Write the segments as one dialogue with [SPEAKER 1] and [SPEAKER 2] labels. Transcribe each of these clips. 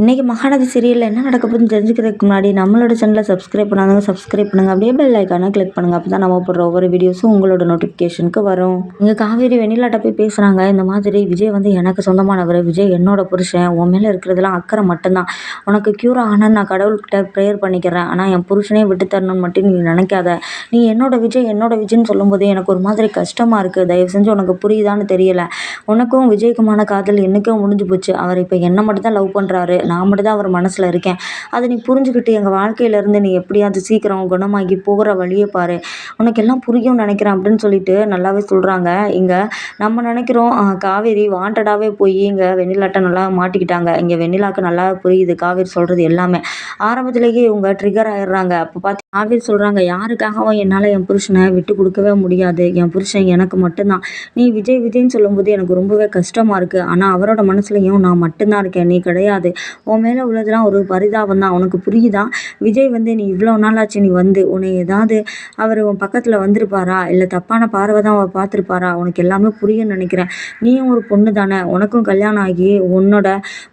[SPEAKER 1] இன்றைக்கி மகாநதி சீரியலில் என்ன நடக்க போகுதுன்னு தெரிஞ்சுக்கிறதுக்கு முன்னாடி நம்மளோட சேனலை சப்ஸ்கிரைப் பண்ணாதவங்க சப்ஸ்கிரைப் பண்ணுங்கள் அப்படியே பெல் ஐக்கானை கிளிக் பண்ணுங்கள் அப்போ தான் நம்ம போடுற ஒவ்வொரு வீடியோஸும் உங்களோட நோட்டிஃபிகேஷனுக்கு வரும். இங்கே காவேரி வெண்ணிலாட்ட போய் பேசுகிறாங்க இந்த மாதிரி விஜய் வந்து எனக்கு சொந்தமானவர். விஜய் என்னோட புருஷன். உன் மேலே இருக்கிறதுலாம் அக்கறை மட்டும்தான். உனக்கு க்யூர் ஆகணும்னு நான் கடவுள்கிட்ட ப்ரேயர் பண்ணிக்கிறேன். ஆனால் என் புருஷனே விட்டு தரணும்னு மட்டும் நீ நினைக்காத. நீ என்னோட விஜய் என்னோட விஜய்னு சொல்லும்போது எனக்கு ஒரு மாதிரி கஷ்டமாக இருக்குது தயவு செஞ்சு உனக்கு புரியுதான்னு தெரியலை. உனக்கும் விஜய்க்குமான காதல் என்றைக்கும் முடிஞ்சு போச்சு. அவர் இப்போ என்னை மட்டும் தான் லவ் பண்ணுறாரு நான் மட்டும் தான் அவர் மனசில் இருக்கேன். அதை நீ புரிஞ்சுக்கிட்டு எங்கள் வாழ்க்கையிலேருந்து நீ எப்படியாவது சீக்கிரம் குணமாகி போகிற வழியை பாரு. உனக்கு எல்லாம் புரியும்னு நினைக்கிறேன் அப்படின்னு சொல்லிட்டு நல்லாவே சொல்கிறாங்க இங்கே நம்ம நினைக்கிறோம் காவேரி வாண்டடாகவே போய் இங்கே வெண்ணிலாட்டை நல்லா மாட்டிக்கிட்டாங்க. இங்கே வெண்ணிலாவுக்கு நல்லா புரியுது காவேரி சொல்கிறது எல்லாமே. ஆரம்பத்திலேயே இவங்க ட்ரிகர் ஆயிடுறாங்க. அப்போ பார்த்து காவேரி சொல்கிறாங்க யாருக்காகவும் என்னால் என் புருஷனை விட்டு கொடுக்கவே முடியாது. என் புருஷன் எனக்கு மட்டும்தான். நீ விஜய் விஜய்ன்னு சொல்லும்போது எனக்கு ரொம்பவே கஷ்டமாக இருக்குது ஆனால் அவரோட மனசுலையும் நான் மட்டும்தான் இருக்கேன். நீ கிடையாது. உன் மேலே உள்ளதெல்லாம் ஒரு பரிதாபம் தான். உனக்கு புரியுதா? விஜய் வந்து நீ இவ்வளோ நாளாச்சு நீ வந்து உன்னை ஏதாவது அவர் உன் பக்கத்தில் வந்திருப்பாரா? இல்லை தப்பான பார்வை தான் அவர் பார்த்துருப்பாரா? உனக்கு எல்லாமே புரியும்னு நினைக்கிறேன். நீயும் ஒரு பொண்ணு தானே? உனக்கும் கல்யாணம் ஆகி உன்னோட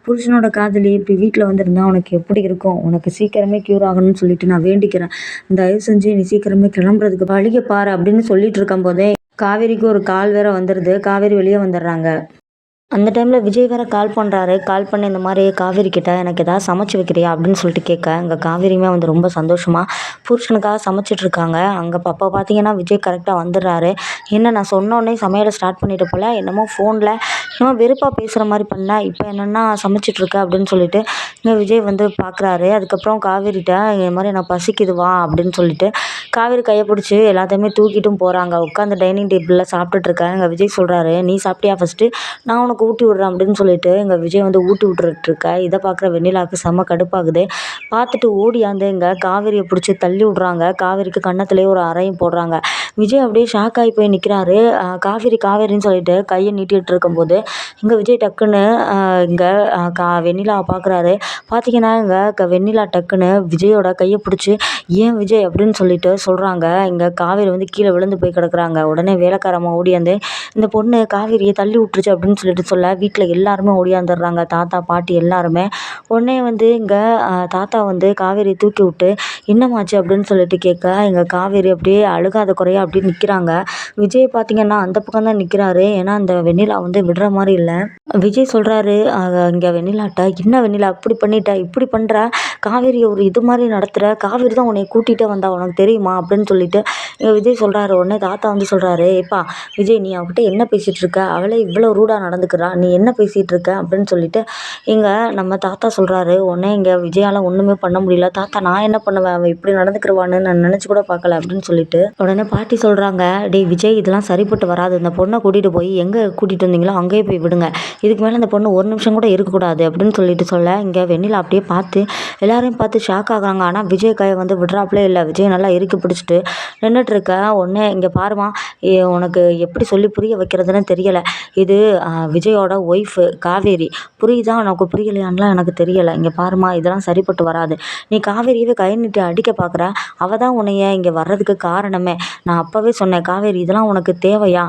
[SPEAKER 1] புருஷனோட காதலி இப்படி வீட்டில் வந்திருந்தா உனக்கு எப்படி இருக்கும்? உனக்கு சீக்கிரமே க்யூர் ஆகணும்னு சொல்லிட்டு நான் வேண்டிக்கிறேன். தயவு செஞ்சு நீ சீக்கிரமே கிளம்புறதுக்கு வழியை பாரு அப்படின்னு சொல்லிட்டு இருக்கும் போதே காவேரிக்கு ஒரு கால் வேற வந்துடுது காவேரி வெளியே வந்துடுறாங்க. அந்த டைமில் விஜய் வேறு கால் பண்ணுறாரு கால் பண்ணி இந்த மாதிரி காவேரி கிட்டே எனக்கு எதாவது சமைச்சு வைக்கிறியா அப்படின்னு சொல்லிட்டு கேட்க. இங்கே காவேரியுமே வந்து ரொம்ப சந்தோஷமாக புருஷனுக்காக சமைச்சிட்ருக்காங்க அங்கே அப்போ பார்த்தீங்கன்னா விஜய் கரெக்டாக வந்துடுறாரு. என்ன நான் சொன்னோடனே சமையலை ஸ்டார்ட் பண்ணிட்டு போல் என்னமோ ஃபோனில் என்னமோ வெறுப்பாக பேசுகிற மாதிரி பண்ண இப்போ என்னென்னா சமைச்சிட்ருக்க அப்படின்னு சொல்லிட்டு இங்கே விஜய் வந்து பார்க்குறாரு அதுக்கப்புறம் காவேரிட்ட இந்த மாதிரி நான் பசிக்குது வா அப்படின்னு சொல்லிட்டு காவேரி கையை பிடிச்சி எல்லாத்தையுமே தூக்கிட்டும் போகிறாங்க உட்காந்து டைனிங் டேபிளில் சாப்பிட்டுட்ருக்கேன் இங்கே விஜய் சொல்கிறாரு நீ சாப்பிட்டியா ஃபஸ்ட்டு நான் உனக்கு ஊட்டி விட்றேன் அப்படின்னு சொல்லிட்டு எங்கள் விஜய் வந்து ஊட்டி விட்டுருட்ருக்க இதை பார்க்குற வெண்ணிலாவுக்கு செம்ம கடுப்பாகுது. பார்த்துட்டு ஓடியாந்து இங்கே காவேரியை பிடிச்சி தள்ளி விட்றாங்க. காவேரிக்கு கன்னத்துலேயே ஒரு அறையும் போடுறாங்க. விஜய் அப்படியே ஷாக் ஆகி போய் நிற்கிறாரு காவேரி காவேரின்னு சொல்லிட்டு கையை நீட்டிகிட்டு இருக்கும்போது இங்கே விஜய் டக்குன்னு இங்கே கா வெண்ணிலாவை பார்க்குறாரு. பார்த்தீங்கன்னா இங்கே க வெண்ணிலா டக்குன்னு விஜயோட கையை பிடிச்சி ஏன் விஜய்? அப்படின்னு சொல்லிட்டு சொல்கிறாங்க இங்கே காவேரி வந்து கீழே விழுந்து போய் கிடக்குறாங்க. உடனே வேலைக்காரமாக ஓடியாந்து இந்த பொண்ணு காவேரியை தள்ளி விட்டுருச்சு அப்படின்னு சொல்லிட்டு சொல்ல வீட்டில் எல்லாருமே ஓடியாந்துடுறாங்க. தாத்தா பாட்டி எல்லாருமே. உடனே வந்து இங்கே தாத்தா வந்து காவேரி தூக்கி விட்டு என்னமாச்சு அப்படின்னு சொல்லிட்டு கேட்க எங்கள் காவேரி அப்படியே அழுகாத குறையா அப்படியே நிற்கிறாங்க விஜய் பார்த்தீங்கன்னா அந்த பக்கம் தான் நிற்கிறாரு ஏன்னா அந்த வெண்ணிலா வந்து விடுற மாதிரி இல்லை. விஜய் சொல்கிறாரு இங்கே வெண்ணிலாட்ட என்ன வெண்ணிலா? அப்படி பண்ணிட்ட இப்படி பண்ணுற காவேரி ஒரு இது மாதிரி நடத்துகிற காவேரி தான் உன்னை கூட்டிகிட்டே வந்தா உனக்கு தெரியுமா? அப்படின்னு சொல்லிட்டு விஜய் சொல்கிறாரு உடனே தாத்தா வந்து சொல்கிறாரு ஏப்பா விஜய் நீ அவகிட்ட என்ன பேசிகிட்டு இருக்க? அவளே இவ்வளோ ரூடாக நடந்துக்கிறா நீ என்ன பேசிகிட்டு இருக்க அப்படின்னு சொல்லிட்டு இங்கே நம்ம தாத்தா சொல்கிறாரு உடனே இங்கே விஜயால் ஒன்றுமே பண்ண முடியல. தாத்தா நான் என்ன பண்ணுவேன்? அவன் இப்படி நடந்துக்கிருவான்னு நான் நினச்சி கூட பார்க்கல. அப்படின்னு சொல்லிட்டு உடனே பாட்டி சொல்கிறாங்க டேய் விஜய் இதெல்லாம் சரிப்பட்டு வராது. இந்த பொண்ணை கூட்டிகிட்டு போய் எங்கே கூட்டிகிட்டு வந்தீங்களோ அங்கேயே போய் விடுங்க. இதுக்கு மேலே இந்த பொண்ணு ஒரு நிமிஷம் கூட இருக்கக்கூடாது. அப்படின்னு சொல்லிட்டு சொல்ல இங்கே வெண்ணிலா அப்படியே பார்த்து எல்லாரையும் பார்த்து ஷாக் ஆகுறாங்க. ஆனால் விஜய் கையை வந்து விடுறாப்புலே இல்லை. விஜய் நல்லா இறுக்கி பிடிச்சிட்டு நின்றுட்டு இருக்க உடனே இங்கே பாருமா உனக்கு எப்படி சொல்லி புரிய வைக்கிறதுன்னு தெரியலை. இது விஜயோட ஒய்ஃபு காவேரி. புரியுதா? உனக்கு புரியலையான்லாம் எனக்கு தெரியலை. இங்கே பாருமா இதெல்லாம் சரிப்பட்டு வராது. நீ காவேரியவே கை நீட்டி அடிக்க பார்க்குற அவள் தான் உன்னைய இங்கே வர்றதுக்கு காரணமே. நான் அப்போவே சொன்னேன் காவேரி இதெல்லாம் உனக்கு தேவையா?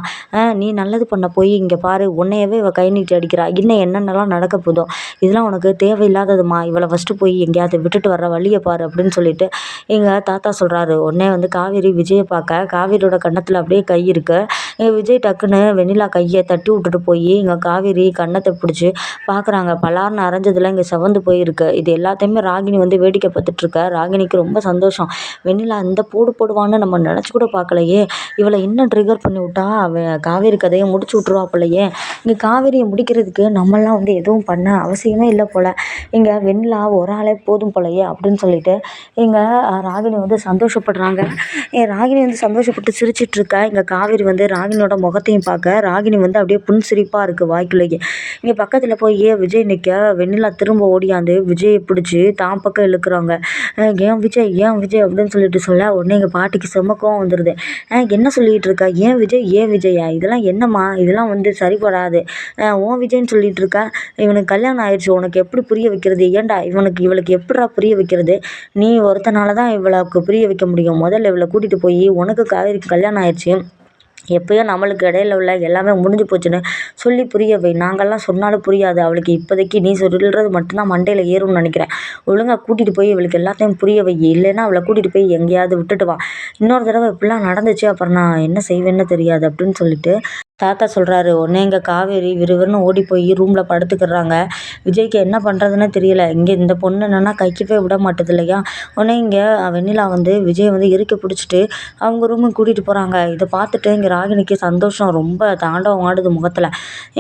[SPEAKER 1] நீ நல்லது பண்ண போய் இங்கே பாரு. உன்னையவே இவள் கை நீட்டி அடிக்கிறா. இன்னும் என்னென்னலாம் நடக்க போதும் இதெல்லாம் உனக்கு தேவையில்லாததுமா. இவளை ஃபஸ்ட்டு போய் எங்கேயாவது விட்டுட்டு வர வழியை பாரு அப்படின்னு சொல்லிட்டு எங்கள் தாத்தா சொல்கிறாரு உடனே வந்து காவேரி விஜயை பார்க்க. காவேரியோட கன்னத்தில் அப்படியே கை இருக்குது விஜய் டக்குன்னு வெண்ணிலா கையை தட்டி விட்டுட்டு போய் எங்கள் காவேரி கன்னத்தை பிடிச்சி பார்க்குறாங்க பலார்னு அரைஞ்சதுல இங்கே செவந்து போயிருக்கு. இது எல்லாத்தையுமே ராகினி வந்து வேடிக்கை பார்த்துட்ருக்க. ராகினிக்கு ரொம்ப சந்தோஷம். வெண்ணிலா இந்த போடு போடுவான்னு நம்ம நினச்சி கூட பார்க்கலையே இவளை இன்னும் ட்ரிகர் பண்ணி விட்டா? அவன் காவேரி கதையை முடிச்சு விட்ருவா போலையே இங்கே காவேரியை முடிக்கிறதுக்கு நம்மளாம் வந்து எதுவும் பண்ண அவசியமே இல்லை போல். இங்கே வெண்ணிலா ஒரு ஆளே போதும் போலையே அப்படின்னு சொல்லிட்டு இங்கே ராகினி வந்து சந்தோஷப்படுறாங்க. ராகினி வந்து சந்தோஷப்பட்டு சிரிச்சிட்ருக்க. இங்கே காவேரி வந்து ராகினியோட முகத்தையும் பார்க்க ராகினி வந்து அப்படியே புன்சிரிப்பாக இருக்குது வாய்க்குள்ளேயே இங்கே பக்கத்தில் போய் விஜய் நிற்க வெண்ணிலா திரும்ப ஓடியாந்து விஜயை பிடிச்சி தான் பக்கம் இழுக்கிறாங்க. ஏன் விஜய்? ஏன் விஜய்? அப்படின்னு சொல்லிட்டு சொல்ல உடனே எங்கள் பாட்டிக்கு செமக்கம் வந்துடுது என்ன சொல்லிகிட்டு இருக்கா? ஏன் விஜய்? ஏன் விஜயா? இதெல்லாம் என்னம்மா? இதெல்லாம் வந்து சரிபடாது. ஓன் விஜய்னு சொல்லிட்டு இருக்கா? இவனுக்கு கல்யாணம் ஆயிடுச்சு உனக்கு எப்படி புரிய வைக்கிறது? ஏன்டா இவனுக்கு இவளுக்கு எப்படா புரிய வைக்கிறது? நீ ஒருத்தனால தான் இவளுக்கு புரிய வைக்க முடியும். முதல்ல இவளை கூட்டிகிட்டு போய் உனக்கு காவேரிக்கு கல்யாணம் ஆயிடுச்சு எப்போயோ நம்மளுக்கு இடையில உள்ள எல்லாமே முடிஞ்சு போச்சுன்னு சொல்லி புரிய வை. நாங்கள்லாம் சொன்னாலும் புரியாது. அவளுக்கு இப்போதைக்கு நீ சொல்கிறது மட்டும்தான் மண்டையில் ஏறும்னு நினைக்கிறேன். ஒழுங்கா கூட்டிகிட்டு போய் இவளுக்கு எல்லாத்தையும் புரிய வை. இல்லைன்னா அவளை கூட்டிகிட்டு போய் எங்கேயாவது விட்டுட்டு வா. இன்னொரு தடவை இப்படிலாம் நடந்துச்சு. அப்புறம் நான் என்ன செய்வேன்னு தெரியாது அப்படின்னு சொல்லிட்டு தாத்தா சொல்கிறாரு உடனே இங்கே காவேரி விறுவிறுன்னு ஓடி போய் ரூமில் படுத்துக்கிறாங்க விஜய்க்கு என்ன பண்ணுறதுன்னு தெரியல. இங்கே இந்த பொண்ணு என்னென்னா கைக்கவே விட மாட்டுது இல்லையா உடனே இங்கே வெண்ணிலா வந்து விஜய் வந்து இறுக்கி பிடிச்சிட்டு அவங்க ரூமுக்கு கூட்டிகிட்டு போகிறாங்க இதை பார்த்துட்டு இங்கே ராகினிக்கு சந்தோஷம். ரொம்ப தாண்டவம் ஆடுது முகத்தில்.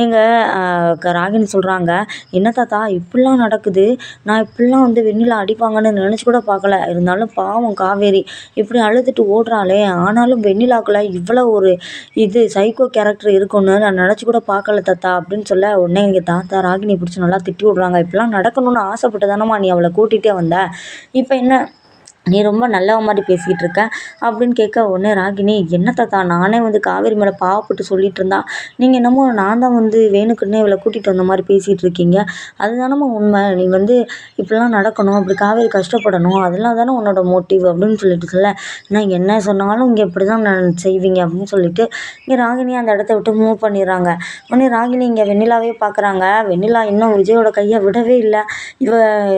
[SPEAKER 1] எங்கள் ராகினி சொல்கிறாங்க என்ன தாத்தா இப்படிலாம் நடக்குது. நான் இப்படிலாம் வந்து வெண்ணிலா அடிப்பாங்கன்னு நினச்சி கூட பார்க்கல. இருந்தாலும் பாவம் காவேரி. இப்படி அழுதுட்டு ஓடுறாளே. ஆனாலும் வெண்ணிலாக்குள்ள இவ்வளோ ஒரு இது சைக்கோ கேரக்டர் இருக்கும்னு நான் நினச்சி கூட பார்க்கல தாத்தா அப்படின்னு சொல்ல உடனே எங்கள் தாத்தா ராகினி பிடிச்சி நல்லா திட்டி விட்றாங்க. இப்படிலாம் நடக்கணும்னு ஆசைப்பட்டு தானம்மா நீ அவளை கூட்டிகிட்டே வந்த? இப்போ என்ன? நீ ரொம்ப நல்லவ மாதிரி பேசிக்கிட்டு இருக்க அப்படின்னு கேட்க உடனே ராகினி என்ன தாத்தா நானே வந்து காவேரி மேலே பாவப்பட்டு சொல்லிட்டு இருந்தா நீங்கள் என்னமோ நான் தான் வந்து வேணுக்குன்னே இவளை கூட்டிகிட்டு வந்த மாதிரி பேசிகிட்டு இருக்கீங்க அதுதானம்மா உண்மை. நீ வந்து இப்படிலாம் நடக்கணும் அப்படி காவேரி கஷ்டப்படணும் அதெல்லாம் தானே உன்னோட மோட்டிவ் அப்படின்னு சொல்லிட்டு சொல்ல நான் என்ன சொன்னாலும் இங்கே இப்படி தான் நான் செய்வீங்க அப்படின்னு சொல்லிட்டு இங்கே ராகினி அந்த இடத்த விட்டு மூவ் பண்ணிடுறாங்க. உடனே ராகினி இங்கே வெண்ணிலாவே பார்க்குறாங்க வெண்ணிலா இன்னும் விஜயோட கையை விடவே இல்லை. இவ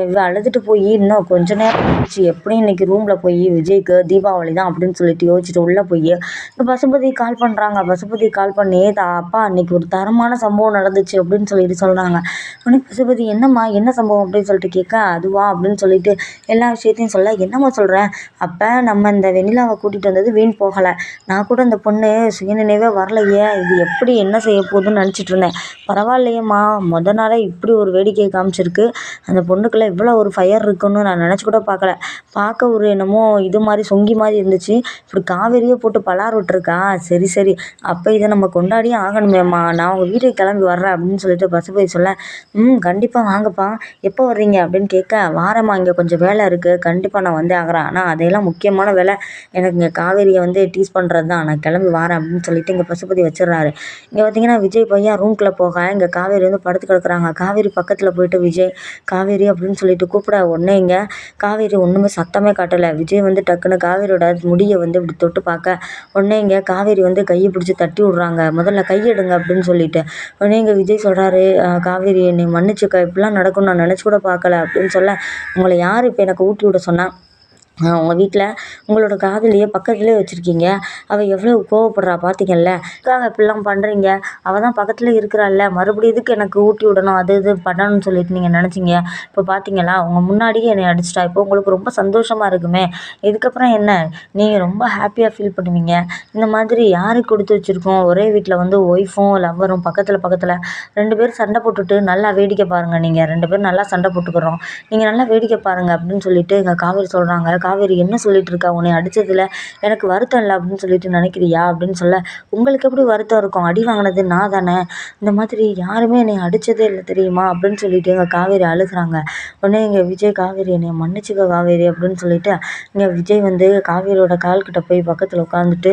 [SPEAKER 1] இவ அழுதுட்டு போய் இன்னும் கொஞ்ச நேரம் எப்படி இன்னைக்கு இன்னைக்கு ரூமில் போய் விஜய்க்கு தீபாவளி தான் அப்படின்னு சொல்லிட்டு யோசிச்சுட்டு உள்ளே போய் இப்போ பசுபதி கால் பண்ணுறாங்க பசுபதி கால் பண்ணி தா அப்பா அன்னைக்கு ஒரு தரமான சம்பவம் நடந்துச்சு அப்படின்னு சொல்லிட்டு சொல்கிறாங்க உடனே பசுபதி என்னம்மா என்ன சம்பவம்? அப்படின்னு சொல்லிட்டு கேட்க அதுவா? அப்படின்னு சொல்லிட்டு எல்லா விஷயத்தையும் சொல்ல என்னம்மா சொல்கிறேன் அப்போ நம்ம இந்த வெண்ணிலாவை கூட்டிகிட்டு வந்தது வீண் போகலை. நான் கூட இந்த பொண்ணு சுயநினைவே வரலையே. இது எப்படி என்ன செய்ய போகுதுன்னு நினச்சிட்டு இருந்தேன். பரவாயில்லையேம்மா. முத நாளே இப்படி ஒரு வேடிக்கையை காமிச்சிருக்கு. அந்த பொண்ணுக்குள்ளே இவ்வளோ ஒரு ஃபயர் இருக்குன்னு நான் நினச்சி கூட பார்க்கல. பார்க்க ஒரு என்னமோ இது மாதிரி சொங்கி மாதிரி இருந்துச்சு. இப்படி காவேரியே போட்டு பலார் விட்டுருக்கா? சரி சரி. அப்போ இதை நம்ம கொண்டாடியே ஆகணுமேம்மா நான் உங்கள் வீட்டுக்கு கிளம்பி வர்றேன் அப்படின்னு சொல்லிட்டு பசுபதி சொல்ல ம் கண்டிப்பாக வாங்கப்பா. எப்போ வர்றீங்க? அப்படின்னு கேட்க வாரம்மா இங்கே கொஞ்சம் வேலை இருக்குது கண்டிப்பாக நான் வந்தே ஆகிறேன். ஆனால் அதையெல்லாம் முக்கியமான வேலை. எனக்கு இங்கே காவேரியை வந்து டீஸ் பண்ணுறது தான். நான் கிளம்பி வரேன். அப்படின்னு சொல்லிட்டு இங்கே பசுபதி வச்சிடுறாரு. இங்கே பார்த்தீங்கன்னா விஜய் பையன் ரூம்குள்ளே போக இங்கே காவேரி வந்து படுத்து கிடக்குறாங்க. காவேரி பக்கத்தில் போயிட்டு விஜய் காவேரி அப்படின்னு சொல்லிட்டு கூப்பிட உடனே இங்கே காவேரி ஒன்றுமே சத்தமே காட்டலை. விஜய் வந்து டக்குன்னு காவேரியோட முடியை வந்து இப்படி தொட்டு பார்க்க உடனே இங்கே காவேரி வந்து கையை பிடிச்சி தட்டி விட்றாங்க. முதல்ல கையெடுங்க அப்படின்னு சொல்லிட்டு. உடனே இங்கே விஜய் சொல்கிறாரு காவேரி என்னை மன்னிச்சுக்க. இப்படிலாம் நடக்கும் நான் நினச்சி கூட பார்க்கல. அப்படின்னு சொல்ல உங்களை யார் இப்போ எனக்கு ஊட்டி விட சொன்னா? உங்கள் வீட்டில் உங்களோட காதலியை பக்கத்துலேயே வச்சுருக்கீங்க. அவள் எவ்வளோ கோவப்படுறா பார்த்தீங்கல்ல எதுக்காக இப்படிலாம் பண்ணுறீங்க அவள் தான் பக்கத்தில் இருக்கிறாள்ல. மறுபடியும் எதுக்கு எனக்கு ஊட்டி விடணும்? அது இது பண்ணணும்னு சொல்லிட்டு நீங்கள் நினச்சிங்க. இப்போ பார்த்தீங்களா உங்கள் முன்னாடியே என்னை அடிச்சிட்டா. இப்போ உங்களுக்கு ரொம்ப சந்தோஷமாக இருக்குமே. இதுக்கப்புறம் என்ன? நீங்கள் ரொம்ப ஹாப்பியாக ஃபீல் பண்ணுவீங்க. இந்த மாதிரி யாருக்கு கொடுத்து வச்சுருக்கோம்? ஒரே வீட்டில் வந்து ஒய்ஃபும் லவ்வரும் பக்கத்தில் பக்கத்தில் ரெண்டு பேரும் சண்டை போட்டுட்டு நல்லா வேடிக்கை பாருங்கள் நீங்கள் ரெண்டு பேரும் நல்லா சண்டை போட்டுக்கிறோம். நீங்கள் நல்லா வேடிக்கை பாருங்கள் அப்படின்னு சொல்லிட்டு எங்கள் காவேரி சொல்கிறாங்க காவேரி என்ன சொல்லிட்டு இருக்கா உன்னை அடித்ததில் எனக்கு வருத்தம் இல்லை அப்படின்னு சொல்லிட்டு நினைக்கிறியா? அப்படின்னு சொல்ல உங்களுக்கு எப்படி வருத்தம் இருக்கும்? அடி வாங்கினது நான் தானே? இந்த மாதிரி யாருமே என்னை அடித்ததே இல்லை தெரியுமா? அப்படின்னு சொல்லிட்டு எங்கள் காவேரி அழுகுறாங்க. உடனே எங்கள் விஜய் காவேரி என்னை மன்னிச்சுக்க காவேரி அப்படின்னு சொல்லிட்டு இங்கே விஜய் வந்து காவேரியோட கால்கிட்ட போய் பக்கத்தில் உட்காந்துட்டு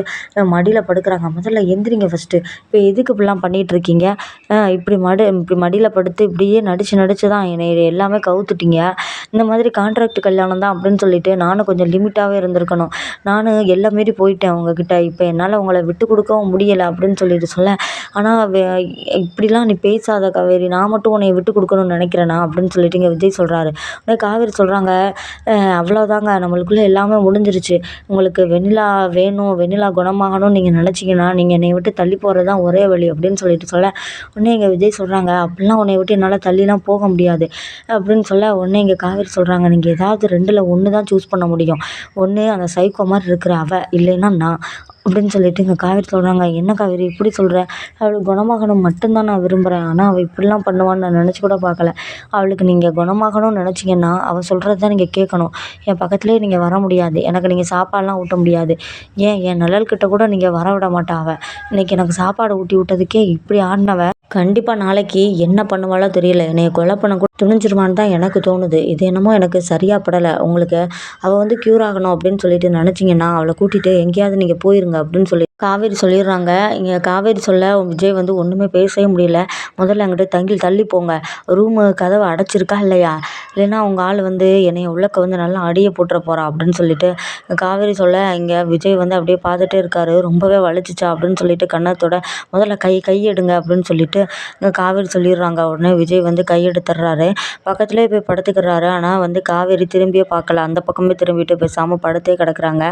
[SPEAKER 1] மடியில் படுக்கிறாங்க. முதல்ல எந்திரிங்க ஃபஸ்ட்டு இப்போ எதுக்கு இப்படிலாம் பண்ணிகிட்டு இருக்கீங்க இப்படி மடி இப்படி மடியில் படுத்து இப்படியே நடித்து நடித்து தான் என்னை எல்லாமே கவுத்துட்டீங்க. இந்த மாதிரி கான்ட்ராக்ட் கல்யாணம் தான் அப்படின்னு சொல்லிட்டு நானும் கொஞ்சம் லிமிட்டாகவே இருந்திருக்கணும். நான் எல்லை மீறி போயிட்டேன் அவங்கக்கிட்ட இப்போ என்னால் உங்களை விட்டு கொடுக்கவும் முடியலை அப்படின்னு சொல்லிட்டு சொல்ல ஆனால் வே இப்படிலாம் நீ பேசாத காவேரி. நான் மட்டும் உன்னை விட்டு கொடுக்கணும்னு நினைக்கிறேனா அப்படின்னு சொல்லிட்டு இங்கே விஜய் சொல்கிறாரு உடனே காவேரி சொல்கிறாங்க அவ்வளோதாங்க நம்மளுக்குள்ளே எல்லாமே முடிஞ்சிருச்சு. உங்களுக்கு வெண்ணிலா வேணும் வெண்ணிலா குணமாகணும்னு நீங்கள் நினச்சிங்கன்னா நீங்கள் என்னை விட்டு தள்ளி போகிறது தான் ஒரே வழி அப்படின்னு சொல்லிட்டு சொல்ல. உடனே இங்கே விஜய் சொல்கிறாங்க அப்படிலாம் உன்னை விட்டு என்னால் தள்ளிலாம் போக முடியாது அப்படின்னு சொல்ல. உடனே இங்கே காவேரி சொல்கிறாங்க நீங்கள் ஏதாவது ரெண்டில் ஒன்று தான் சூஸ் பண்ண முடியும். ஒன்று அந்த சைக்கோ மாதிரி இருக்கிற அவள் இல்லைன்னா நான். அப்படின்னு சொல்லிட்டு இங்கே காவேரி சொல்கிறாங்க என்ன காவேரி இப்படி சொல்கிற அவளுக்கு குணமாகணும் மட்டும்தான் நான் விரும்புகிறேன் ஆனால் அவள் இப்படிலாம் பண்ணுவான்னு நான் நினச்சி கூட பார்க்கல. அவளுக்கு நீங்கள் குணமாகணும்னு நினச்சிங்கன்னா அவள் சொல்கிறது தான் நீங்கள் கேட்கணும். என் பக்கத்துலேயே நீங்கள் வர முடியாது. எனக்கு நீங்கள் சாப்பாடெலாம் ஊட்ட முடியாது. ஏன்? என் நிழல்கிட்ட கூட நீங்கள் வர விட மாட்டா அவள் இன்றைக்கி எனக்கு சாப்பாடு ஊட்டி விட்டதுக்கே இப்படி ஆடினவ கண்டிப்பாக நாளைக்கு என்ன பண்ணுவாளோ தெரியல. என்னைய கொலை பண்ண கூட துணிஞ்சிருவான்னு தான் எனக்கு தோணுது. இது என்னமோ எனக்கு சரியாக படலை. உங்களுக்கு அவள் வந்து க்யூர் ஆகணும் அப்படின்னு சொல்லிட்டு நினச்சிங்கன்னா அவளை கூட்டிகிட்டு எங்கேயாவது நீங்கள் போயிருங்க. அப்படின்னு சொல்லி காவேரி சொல்லிடுறாங்க. இங்கே காவேரி சொல்ல விஜய் வந்து ஒன்றுமே பேசவே முடியல. முதல்ல அங்கிட்டு தங்கி தள்ளி போங்க. ரூமு கதவை அடைச்சிருக்கா இல்லையா? இல்லைன்னா உங்கள் ஆள் வந்து என்னைய உள்ளக்க வந்து நல்லா அடியை போட்டுற போகிறா அப்படின்னு சொல்லிட்டு காவேரி சொல்ல இங்கே விஜய் வந்து அப்படியே பார்த்துட்டே இருக்காரு. ரொம்பவே வலிச்சிச்சா அப்படின்னு சொல்லிட்டு கன்னத்தோட முதல்ல கை கை எடுங்க அப்படின்னு சொல்லிட்டு இங்கே காவேரி சொல்லிடுறாங்க. உடனே விஜய் வந்து கை எடுத்துடுறாரு. பக்கத்துலேயே போய் படுத்துக்கிறாரு. ஆனால் வந்து காவேரி திரும்பியே பார்க்கல. அந்த பக்கமே திரும்பிட்டு பேசாமல் படுத்தே கிடக்குறாங்க.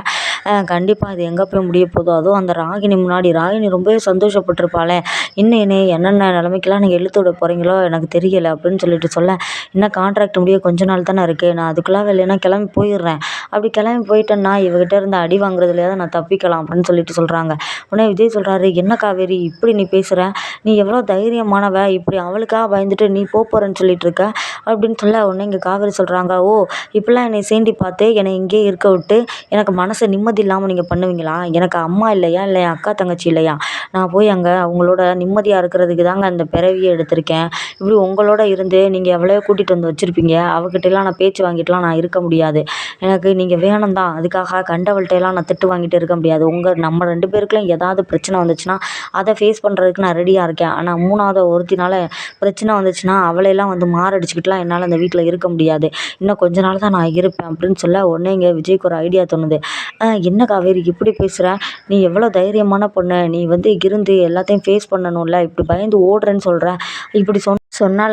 [SPEAKER 1] கண்டிப்பாக அது எங்கே போய் முடிய போதோ அதுவும் அந்த ராகினி முன்னாடி. ராகினி ரொம்பவே சந்தோஷப்பட்டிருப்பாளே. இன்னும் என்னை என்னென்ன நிலைமைக்கெல்லாம் நீங்கள் இழுத்து விட போகிறீங்களோ எனக்கு தெரியலை அப்படின்னு சொல்லிட்டு சொல்ல இன்னும் கான்ட்ராக்ட் முடிய கொஞ்ச நாள் தானே இருக்குது நான் அதுக்குள்ளாக இல்லைன்னா கிளம்பி போயிடுறேன். அப்படி கிளம்பி போயிட்டேன்னா இவகிட்ட இருந்து அடி வாங்குறதுலையாவது நான் தப்பிக்கலாம் அப்படின்னு சொல்லிட்டு சொல்கிறாங்க உடனே விஜய் சொல்கிறாரு என்ன காவேரி? இப்படி நீ பேசுகிற நீ எவ்வளோ தைரியமானவ? இப்படி அவளுக்காக பயந்துட்டு நீ போக போகிறேன்னு சொல்லிட்டு இருக்க? அப்படின்னு சொல்ல உடனே இங்கே காவேரி சொல்கிறாங்க ஓ இப்படிலாம் என்னை சீண்டி பார்த்து என்னை இங்கேயே இருக்க விட்டு எனக்கு மனசு நிம்மதி இல்லாமல் நீங்கள் பண்ணுவீங்களா? எனக்கு அம்மா இல்லையா? இல்லை என் அக்கா தங்கச்சி இல்லையா? நான் போய் அங்கே அவங்களோட நிம்மதியாக இருக்கிறதுக்கு தாங்க அந்த பிறவியே எடுத்திருக்கேன். இப்படி உங்களோட இருந்து நீங்கள் எவ்வளோ கூட்டிகிட்டு வந்து வச்சுருப்பீங்க. அவகிட்டலாம் நான் பேச்சு வாங்கிட்டுலாம் நான் இருக்க முடியாது. எனக்கு நீங்கள் வேணும் தான். அதுக்காக கண்டவள்கிட்டலாம் நான் திட்டு வாங்கிட்டு இருக்க முடியாது. உங்கள் நம்ம ரெண்டு பேருக்குள்ள ஏதாவது பிரச்சனை வந்துச்சுன்னா அதை ஃபேஸ் பண்ணுறதுக்கு நான் ரெடியாக இருக்கேன். ஆனால் மூணாவது ஒருத்தினால பிரச்சனை வந்துச்சுன்னா அவளையெல்லாம் வந்து மாரடிச்சுக்கிட்டுலாம் என்னால் அந்த வீட்டில் இருக்க முடியாது. இன்னும் கொஞ்ச நாள் தான் நான் இருப்பேன் அப்படின்னு சொல்ல உடனே இங்கே விஜய்க்கு ஒரு ஐடியா தோணுது. என்ன காவேரி இப்படி பேசுகிற நீ எவ்வளோ தைரியமான பொண்ணு. நீ வந்து இருந்து எல்லாத்தையும் ஃபேஸ் பண்ணணும்ல. இப்படி பயந்து ஓடுறேன்னு சொல்கிற இப்படி சொன்ன சொன்னால்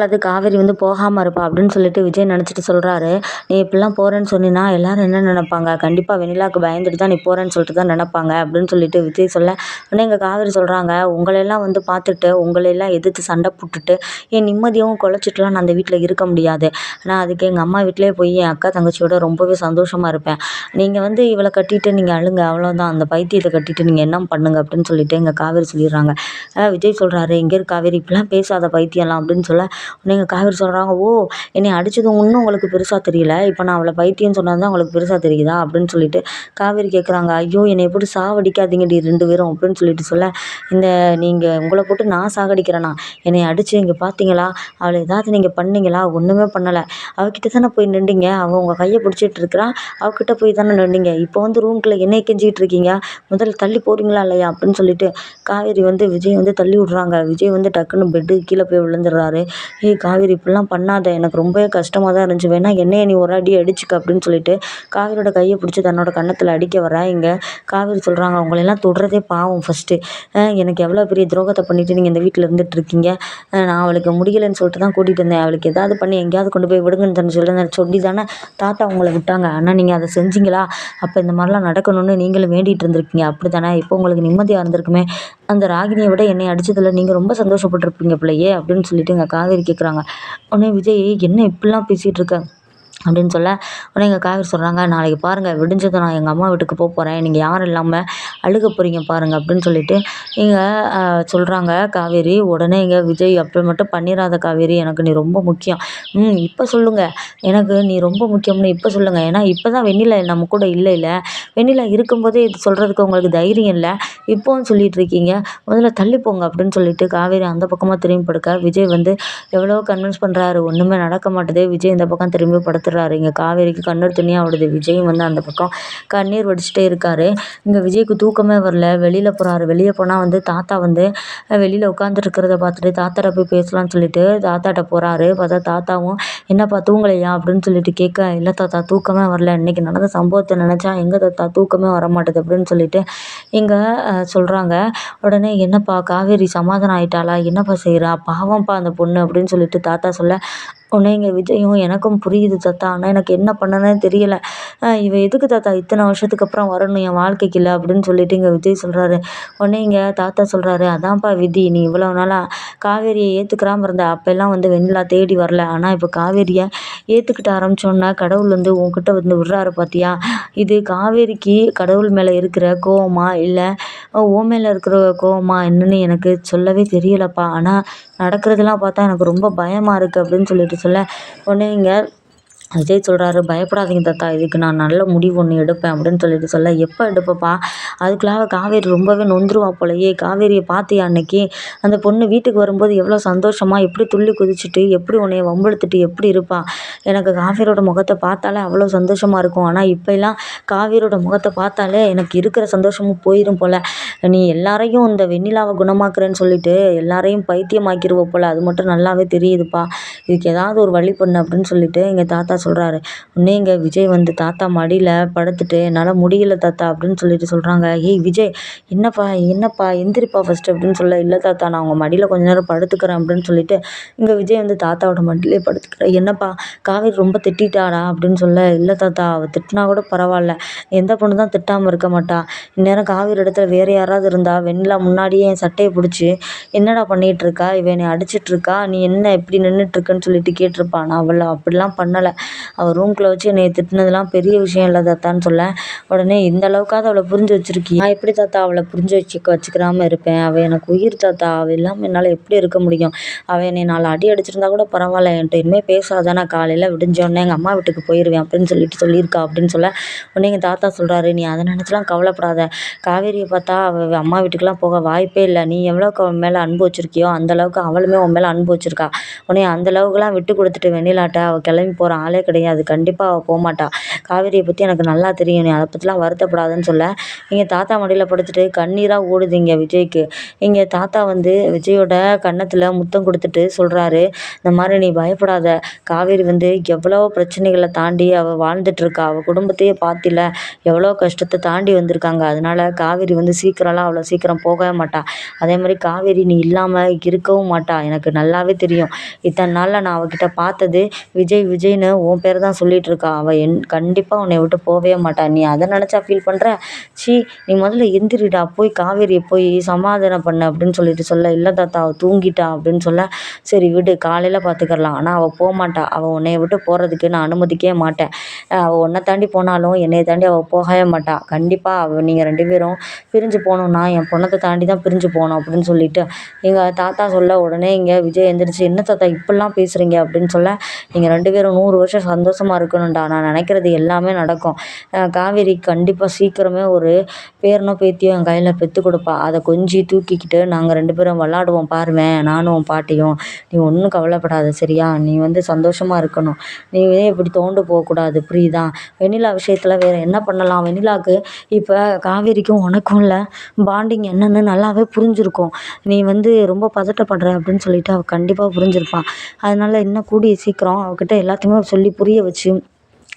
[SPEAKER 1] அது காவேரி வந்து போகாமல் இருப்பா அப்படின்னு சொல்லிட்டு விஜய் நினச்சிட்டு சொல்கிறாரு நீ இப்படிலாம் போகிறேன்னு சொன்னீன்னா எல்லோரும் என்ன நினைப்பாங்க? கண்டிப்பாக வெண்ணிலாவுக்கு பயந்துட்டு தான் நீ போகிறேன்னு சொல்லிட்டு தான் நினைப்பாங்க அப்படின்னு சொல்லிட்டு விஜய் சொல்ல. உடனே எங்கள் காவேரி சொல்கிறாங்க உங்களையெல்லாம் வந்து பார்த்துட்டு உங்களையெல்லாம் எதிர்த்து சண்டை போட்டுட்டு என் நிம்மதியாகவும் குலைச்சிட்டுலாம் நான் அந்த வீட்டில் இருக்க முடியாது. நான் அதுக்கு எங்கள் அம்மா வீட்டிலே போய் என் அக்கா தங்கச்சியோட ரொம்பவே சந்தோஷமாக இருப்பேன். நீங்கள் வந்து இவளை கட்டிட்டு நீங்கள் அழுங்க அவ்வளோதான் அந்த பைத்தியத்தை கட்டிட்டு நீங்கள் என்ன பண்ணுங்க? அப்படின்னு சொல்லிட்டு எங்கள் காவேரி சொல்லிடுறாங்க. விஜய் சொல்கிறாரு இங்கே இரு காவேரி இப்படிலாம் பேசாத பைத்தியம்லாம் அப்படின்னு சொல்லி உடனே எங்கள் காவேரி சொல்கிறாங்க ஓ என்னை அடித்தது ஒன்றும் உங்களுக்கு பெருசாக தெரியல. இப்போ நான் அவளை பைத்தியம்னு சொன்னது தான் உங்களுக்கு பெருசாக தெரியுதா? அப்படின்னு சொல்லிட்டு காவேரி கேட்குறாங்க ஐயோ என்னை எப்படி சாவடிக்காதீங்கடி ரெண்டு பேரும் அப்படின்னு சொல்லிட்டு சொல்ல இந்த நீங்கள் உங்களை போட்டு நான் சாகடிக்கிறேனா? என்னை அடித்து இங்கே பார்த்தீங்களா அவளை ஏதாவது நீங்கள் பண்ணீங்களா? ஒன்றுமே பண்ணலை. அவகிட்ட தானே போய் நின்றீங்க? அவள் உங்கள் கையை பிடிச்சிட்டு இருக்கிறா. அவகிட்ட போய் தானே நின்றீங்க? இப்போ வந்து ரூம்குள்ளே என்னை கெஞ்சிக்கிட்டு இருக்கீங்க? முதல்ல தள்ளி போகிறீங்களா இல்லையா? அப்படின்னு சொல்லிட்டு காவேரி வந்து விஜய் வந்து தள்ளி விட்றாங்க. விஜய் வந்து டக்குன்னு பெட்டு கீழே போய் விழுந்துடுறாரு. ஏய் காவேரி இப்படிலாம் பண்ணாத. எனக்கு ரொம்பவே கஷ்டமாக தான் இருந்துச்சு. வேணா என்னைய நீ ஒரு அடி அடிச்சுக்க அப்படின்னு சொல்லிட்டு காவேரியோட கையை பிடிச்சி தன்னோட கன்னத்தில் அடிக்க வரா இங்கே காவேரி சொல்கிறாங்க அவங்களெல்லாம் தொடுறதே பாவம் ஃபஸ்ட்டு எனக்கு எவ்வளோ பெரிய துரோகத்தை பண்ணிவிட்டு நீங்கள் இந்த வீட்டில் இருந்துகிட்ருக்கீங்க நான் அவளுக்கு முடியலைன்னு சொல்லிட்டு தான் கூட்டிகிட்டு இருந்தேன். அவளுக்கு ஏதாவது பண்ணி எங்கேயாவது கொண்டு போய் விடுங்கன்னு சொல்லி சொல்லி தானே தாத்தா உங்களை விட்டாங்க. ஆனால் நீங்கள் அதை செஞ்சீங்களா? அப்போ இந்த மாதிரிலாம் நடக்கணும்னு நீங்களும் வேண்டிகிட்டு இருந்திருக்கீங்க. அப்படி தானே இப்போ உங்களுக்கு நிம்மதியாக இருந்திருக்குமே. அந்த ராகினியை விட என்னை அடித்ததில் நீங்கள் ரொம்ப சந்தோஷப்பட்டிருப்பீங்க பிள்ளையே அப்படின்னு சொல்லிட்டு எங்கள் காவேரி கேட்குறாங்க உடனே விஜய் என்ன இப்படிலாம் பேசிகிட்டு இருக்க? அப்படின்னு சொல்ல உடனே எங்கள் காவேரி சொல்கிறாங்க நாளைக்கு பாருங்கள் விடிஞ்சதும் நான் எங்கள் அம்மா வீட்டுக்கு போக போகிறேன் நீங்கள் யாரும் இல்லாமல் அழுக போகிறீங்க பாருங்கள் அப்படின்னு சொல்லிட்டு இங்கே சொல்கிறாங்க காவேரி. உடனே இங்கே விஜய் அப்படி மட்டும் பண்ணிடாத காவேரி எனக்கு நீ ரொம்ப முக்கியம். ம் இப்போ சொல்லுங்கள் எனக்கு நீ ரொம்ப முக்கியம்னு இப்போ சொல்லுங்கள் ஏன்னா இப்போ தான் வெண்ணிலா நம்ம கூட இல்லை இல்லை. வெண்ணிலா இருக்கும்போதே இது சொல்கிறதுக்கு உங்களுக்கு தைரியம் இல்லை. இப்போவும் சொல்லிட்டு இருக்கீங்க. முதல்ல தள்ளி போங்க அப்படின்னு சொல்லிட்டு காவேரி அந்த பக்கமாக திரும்பி படுக்க விஜய் வந்து எவ்வளோ கன்வின்ஸ் பண்ணுறாரு ஒன்றுமே நடக்க மாட்டேது. விஜய் இந்த பக்கம் திரும்பி படுத்து பார்த்துட்றாரு இங்கே காவேரிக்கு கண்ணீர் துணியாக ஓடுது. விஜயும் வந்து அந்த பக்கம் கண்ணீர் வடிச்சிட்டே இருக்காரு. இங்கே விஜய்க்கு தூக்கமே வரல. வெளியில் போகிறாரு வெளியே போனால் வந்து தாத்தா வந்து வெளியில் உட்காந்துருக்கிறத பார்த்துட்டு தாத்தாட்ட போய் பேசலாம்னு சொல்லிட்டு தாத்தாட்ட போகிறாரு பார்த்தா தாத்தாவும் என்னப்பா தூங்கலையா? அப்படின்னு சொல்லிட்டு கேட்க இல்லை தாத்தா தூக்கமே வரல. இன்றைக்கி நடந்த சம்பவத்தை நினச்சா எங்கே தாத்தா தூக்கமே வர மாட்டேது அப்படின்னு சொல்லிட்டு இங்கே சொல்கிறாங்க உடனே என்னப்பா காவேரி சமாதானம் ஆயிட்டாளா? என்னப்பா செய்கிறா பாவம்ப்பா அந்த பொண்ணு. அப்படின்னு சொல்லிட்டு தாத்தா சொல்ல உடனே இங்கே விஜயும் எனக்கும் புரியுது தாத்தா. ஆனால் எனக்கு என்ன பண்ணனே தெரியலை. இவள் எதுக்கு தாத்தா இத்தனை வருஷத்துக்கு அப்புறம் வரணும் என் வாழ்க்கைக்கு இல்லை அப்படின்னு சொல்லிட்டு இங்கே விஜய் சொல்கிறாரு உடனே இங்கே தாத்தா சொல்கிறாரு அதான்ப்பா விதி நீ இவ்வளோ நாளாக காவேரியை ஏற்றுக்கிறாம இருந்த. அப்போல்லாம் வந்து வெண்ணிலா தேடி வரல. ஆனால் இப்போ காவேரியை ஏற்றுக்கிட்ட ஆரம்பிச்சோன்னா கடவுள் வந்து உன்கிட்ட வந்து விடுறாரு பார்த்தியா இது காவேரிக்கு கடவுள் மேலே இருக்கிற கோவமா இல்லை ஓ மேலே இருக்கிற கோவமா என்னன்னு எனக்கு சொல்லவே தெரியலப்பா. ஆனால் நடக்கிறதெல்லாம் பார்த்தா எனக்கு ரொம்ப பயமாக இருக்குது அப்படின்னு சொல்லிட்டு சொல்ல உடனே இங்கே விஜய் சொல்கிறாரு பயப்படாதீங்க தாத்தா இதுக்கு நான் நல்ல முடிவு ஒன்று எடுப்பேன் அப்படின்னு சொல்லிட்டு சொல்ல எப்போ எடுப்பப்பா? அதுக்குள்ளாக காவேரி ரொம்பவே நொந்துருவா போலயே. காவேரியை பார்த்தியா அன்னைக்கு? அந்த பொண்ணு வீட்டுக்கு வரும்போது எவ்வளோ சந்தோஷமாக எப்படி துள்ளி குதிச்சுட்டு எப்படி உன்னைய வம்பிழுத்துட்டு எப்படி இருப்பா? எனக்கு காவேரியோட முகத்தை பார்த்தாலே அவ்வளோ சந்தோஷமாக இருக்கும். ஆனால் இப்போலாம் காவேரியோட முகத்தை பார்த்தாலே எனக்கு இருக்கிற சந்தோஷமும் போயிடும் போல். நீ எல்லாரையும் இந்த வெண்ணிலாவை குணமாக்குறேன்னு சொல்லிட்டு எல்லாரையும் பைத்தியமாக்கிடுவ போல். அது மட்டும் நல்லாவே தெரியுதுப்பா. இதுக்கு ஏதாவது ஒரு வழி பண்ணு அப்படின்னு சொல்லிட்டு எங்கள் தாத்தா சொல்கிறாரு உன்னே இங்கே விஜய் வந்து தாத்தா மடியில் படுத்துட்டு என்னால் முடியல தாத்தா அப்படின்னு சொல்லிட்டு சொல்கிறாங்க ஏய் விஜய் என்னப்பா என்னப்பா எந்திரிப்பா ஃபஸ்ட்டு அப்படின்னு சொல்ல இல்லை தாத்தா நான் உங்கள் மடியில் கொஞ்ச நேரம் படுத்துக்கிறேன் அப்படின்னு சொல்லிட்டு இங்கே விஜய் வந்து தாத்தாவோட மடியிலே படுத்துக்கிறேன் என்னப்பா காவேரி ரொம்ப திட்டாடா அப்படின்னு சொல்ல இல்லை தாத்தா அவள் திட்டினா கூட பரவாயில்ல எந்த பொண்ணு தான் திட்டாமல் இருக்க மாட்டா. இந்நேரம் காவேரி இடத்துல வேறு யாராவது இருந்தால் வெண்ணிலா முன்னாடியே என் சட்டையை பிடிச்சி என்னடா பண்ணிகிட்டு இருக்கா? இவன் என்னை அடிச்சிட்டு இருக்கா? நீ என்ன இப்படி நின்றுட்டுருக்குன்னு சொல்லிட்டு கேட்டிருப்பான். நான் அவளை அப்படிலாம் பண்ணலை. அவள் ரூம்குள்ளே வச்சு என்னை திட்டினதுலாம் பெரிய விஷயம் இல்லை தாத்தான்னு சொல்ல. உடனே இந்த அளவுக்காவது அவளை புரிஞ்சு வச்சுருக்கியா? நான் எப்படி தாத்தா அவளை புரிஞ்சு வச்சுக்க வச்சுக்கிறாமல் இருப்பேன்? அவள் எனக்கு உயிர் தாத்தா. அவள் இல்லாமல் என்னால் எப்படி இருக்க முடியும்? அவள் என்னை நாலு அடி அடிச்சிருந்தா கூட பரவாயில்ல. என்கிட்ட இனிமேல் பேசாத. நான் காலையில் விடிஞ்சோடனே எங்கள் அம்மா வீட்டுக்கு போயிடுவேன் அப்படின்னு சொல்லிட்டு சொல்லியிருக்கா அப்படின்னு சொல்ல. உடனே எங்கள் தாத்தா சொல்கிறாரு நீ அதை நினச்சிலாம் கவலைப்படாத. காவேரியை பார்த்தா அவள் அம்மா வீட்டுக்கெலாம் போக வாய்ப்பே இல்லை. நீ எவ்வளோக்கு அவன் மேலே அன்பு வச்சுருக்கியோ அந்தளவுக்கு அவளுமே உன் மேலே அன்பு வச்சுருக்கா. உடனே அந்தளவுக்குலாம் விட்டு கொடுத்துட்டு வெண்ணிலாட்ட அவள் கிளம்பி போகிற ஆளே கிடையாது. கண்டிப்பாக அவள் போகமாட்டா காவேரியை பற்றி எனக்கு நல்லா தெரியும். நீ அதை பற்றிலாம் வருத்தப்படாதன்னு சொல்ல. இங்கே தாத்தா மடியில் படுத்துட்டு கண்ணீராக ஓடுது இங்கே விஜய்க்கு. இங்கே தாத்தா வந்து விஜயோட கன்னத்தில் முத்தம் கொடுத்துட்டு சொல்கிறாரு இந்த மாதிரி நீ பயப்படாத. காவேரி வந்து எவ்வளோ பிரச்சனைகளை தாண்டி அவள் வாழ்ந்துட்டுருக்கா. அவள் குடும்பத்தையே பார்த்தில எவ்வளோ கஷ்டத்தை தாண்டி வந்திருக்காங்க. அதனால் காவேரி வந்து சீக்கிரம்லாம் அவ்வளோ சீக்கிரம் போகவே மாட்டா. அதே மாதிரி காவேரி நீ இல்லாமல் இருக்கவும் மாட்டா. எனக்கு நல்லாவே தெரியும். இத்தனை நாளில் நான் அவகிட்ட பார்த்தது விஜய் விஜய்னு உன் பேர் தான் சொல்லிகிட்டு இருக்கா அவள் என் கண்டிப்பாக உன்னை விட்டு போகவே மாட்டா. நீ அதை நினச்சா ஃபீல் பண்ணுற ச்சீ நீ முதல்ல எந்திரிடா. போய் காவேரியை போய் சமாதானம் பண்ண அப்படின்னு சொல்லிட்டு சொல்ல இல்லை தாத்தா அவள் தூங்கிட்டா அப்படின்னு சொல்ல சரி விடு காலையில் பார்த்துக்கலாம் ஆனால் அவள் போக மாட்டா. அவள் உன்னைய விட்டு போகிறதுக்கு நான் அனுமதிக்கவே மாட்டேன். அவள் உன்னை தாண்டி போனாலும் என்னைய தாண்டி அவள் போகவே மாட்டா. கண்டிப்பாக அவள் நீங்கள் ரெண்டு பேரும் பிரிஞ்சு போகணுன்னா என் பொண்ணத்தை தாண்டி தான் பிரிஞ்சு போகணும் அப்படின்னு சொல்லிட்டு எங்கள் தாத்தா சொல்ல உடனே இங்கே விஜய் எந்திரிச்சு என்ன தாத்தா இப்படிலாம் பேசுகிறீங்க அப்படின்னு சொல்ல நீங்கள் ரெண்டு பேரும் நூறு வருஷம் சந்தோஷமாக இருக்கணும்டா. நான் நினைக்கிறது எல்லாமே நடக்கும். காவேரி கண்டிப்பாக சீக்கிரமே ஒரு பேரனோ பேத்தியோ என் கையில் பெற்று கொடுப்பா. அதை கொஞ்சி தூக்கிக்கிட்டு நாங்கள் ரெண்டு பேரும் விளாடுவோம் பாருவேன் நானும் உன் பாட்டியும். நீ ஒன்றும் கவலைப்படாத சரியா? நீ வந்து சந்தோஷமாக இருக்கணும். நீ இப்படி தோண்டு போகக்கூடாது? புரியுதா? வெண்ணிலா விஷயத்தில் வேறு என்ன பண்ணலாம்? வெண்ணிலாவுக்கு இப்போ காவேரிக்கும் உனக்கும் இல்லை. பாண்டிங் என்னென்னு நல்லாவே புரிஞ்சிருக்கும். நீ வந்து ரொம்ப பதட்டப்படுற அப்படின்னு சொல்லிட்டு அவள் கண்டிப்பாக புரிஞ்சிருப்பான் அதனால் இன்னும் கூடிய சீக்கிரம் அவகிட்ட எல்லாத்தையுமே சொல்லி புரிய வச்சு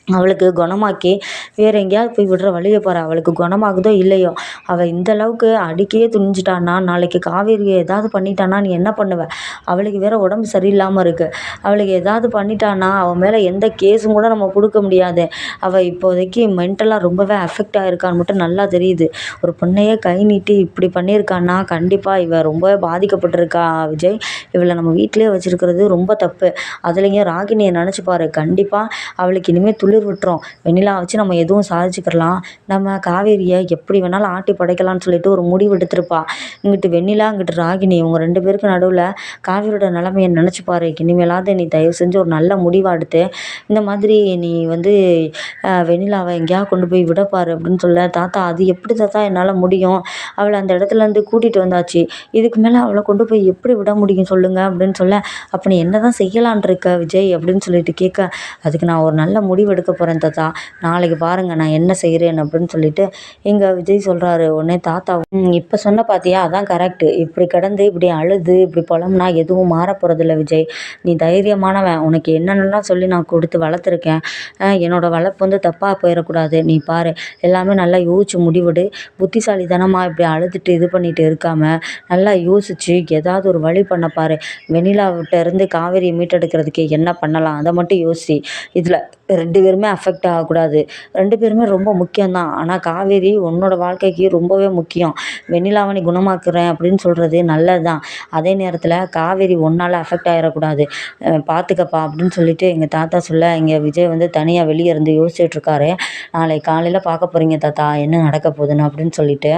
[SPEAKER 1] அவளுக்கு குணமாக்கி வேறு எங்கேயாவது போய் விடுற வழியை பாரு. அவளுக்கு குணமாகுதோ இல்லையோ? அவள் இந்த அளவுக்கு அடிக்கவே துணிஞ்சிட்டான்னா நாளைக்கு காவேரியை ஏதாவது பண்ணிட்டான்னா நீ என்ன பண்ணுவ? அவளுக்கு வேற உடம்பு சரியில்லாமல் இருக்குது அவளுக்கு ஏதாவது பண்ணிட்டான்னா அவள் மேலே எந்த கேஸும் கூட நம்ம கொடுக்க முடியாது. அவள் இப்போதைக்கு மென்டலாக ரொம்பவே அஃபெக்ட் ஆகிருக்கான்னு மட்டும் நல்லா தெரியுது. ஒரு பொண்ணையே கை நீட்டி இப்படி பண்ணியிருக்கான்னா கண்டிப்பாக இவள் ரொம்பவே பாதிக்கப்பட்டிருக்கா விஜய். இவளை நம்ம வீட்டிலே வச்சுருக்கிறது ரொம்ப தப்பு. அதுலேயும் ராகினியை நினச்சி பாரு. கண்டிப்பாக அவளுக்கு இனிமேல் துளிர் குளிர் விட்டுரும். வெண்ணிலா வச்சு நம்ம எதுவும் சாதிச்சுக்கிறலாம். நம்ம காவேரியை எப்படி வேணாலும் ஆட்டி படைக்கலாம்னு சொல்லிட்டு ஒரு முடிவு எடுத்திருப்பா. இங்கிட்டு வெண்ணிலா இங்கிட்டு ராகினி இவங்க ரெண்டு பேருக்கு நடுவில் காவேரியோட நிலமையை நினச்சி பாரு. இனிமேலாவது நீ தயவு செஞ்சு ஒரு நல்ல முடிவாக எடுத்து இந்த மாதிரி நீ வந்து வெண்ணிலாவை எங்கேயா கொண்டு போய் விடப்பாரு அப்படின்னு சொல்ல தாத்தா அது எப்படி தாத்தா என்னால் முடியும்? அவளை அந்த இடத்துலேருந்து கூட்டிகிட்டு வந்தாச்சு. இதுக்கு மேலே அவளை கொண்டு போய் எப்படி விட முடியும் சொல்லுங்கள் அப்படின்னு சொல்ல அப்போ நீ என்ன தான் செய்யலான் இருக்க விஜய்? அப்படின்னு சொல்லிட்டு கேட்க அதுக்கு நான் ஒரு நல்ல முடிவு எடுக்க போகிறேன் தாத்தா. நாளைக்கு பாருங்கள் நான் என்ன செய்கிறேன் அப்படின்னு சொல்லிட்டு எங்கள் விஜய் சொல்கிறாரு உடனே தாத்தா இப்போ சொன்ன பார்த்தியா அதான் கரெக்டு இப்படி கிடந்து இப்படி அழுது இப்படி புலம்னா எதுவும் மாற போகிறதில்ல விஜய். நீ தைரியமானவன். உனக்கு என்னென்னலாம் சொல்லி நான் கொடுத்து வளர்த்துருக்கேன். என்னோடய வளர்ப்பு வந்து தப்பாக போயிடக்கூடாது. நீ பாரு எல்லாமே நல்லா யோசிச்சு முடிவிடு. புத்திசாலித்தனமாக இப்படி அழுதுட்டு இது பண்ணிட்டு இருக்காமல் நல்லா யோசிச்சு ஏதாவது ஒரு வழி பண்ண பாரு. வெண்ணிலாவிட்ட இருந்து காவேரியை மீட்டெடுக்கிறதுக்கு என்ன பண்ணலாம்? அதை மட்டும் யோசி. இதில் ரெண்டு பேருமே அஃபெக்ட் ஆகக்கூடாது. ரெண்டு பேருமே ரொம்ப முக்கியம்தான். ஆனால் காவேரி உன்னோட வாழ்க்கைக்கு ரொம்பவே முக்கியம். வெண்ணிலாவை நீ குணமாக்குறேன் அப்படின்னு சொல்கிறது நல்லது தான் அதே நேரத்தில் காவேரி உன்னால் அஃபெக்ட் ஆகிடக்கூடாது பார்த்துக்கப்பா அப்படின்னு சொல்லிட்டு எங்கள் தாத்தா சொல்ல இங்கே விஜய் வந்து தனியாக வெளியே இருந்து யோசிச்சுட்ருக்காரு நாளைக்கு காலையில் பார்க்க போகிறீங்க தாத்தா. என்ன நடக்க போகுதுன்னு அப்படின்னு சொல்லிட்டு.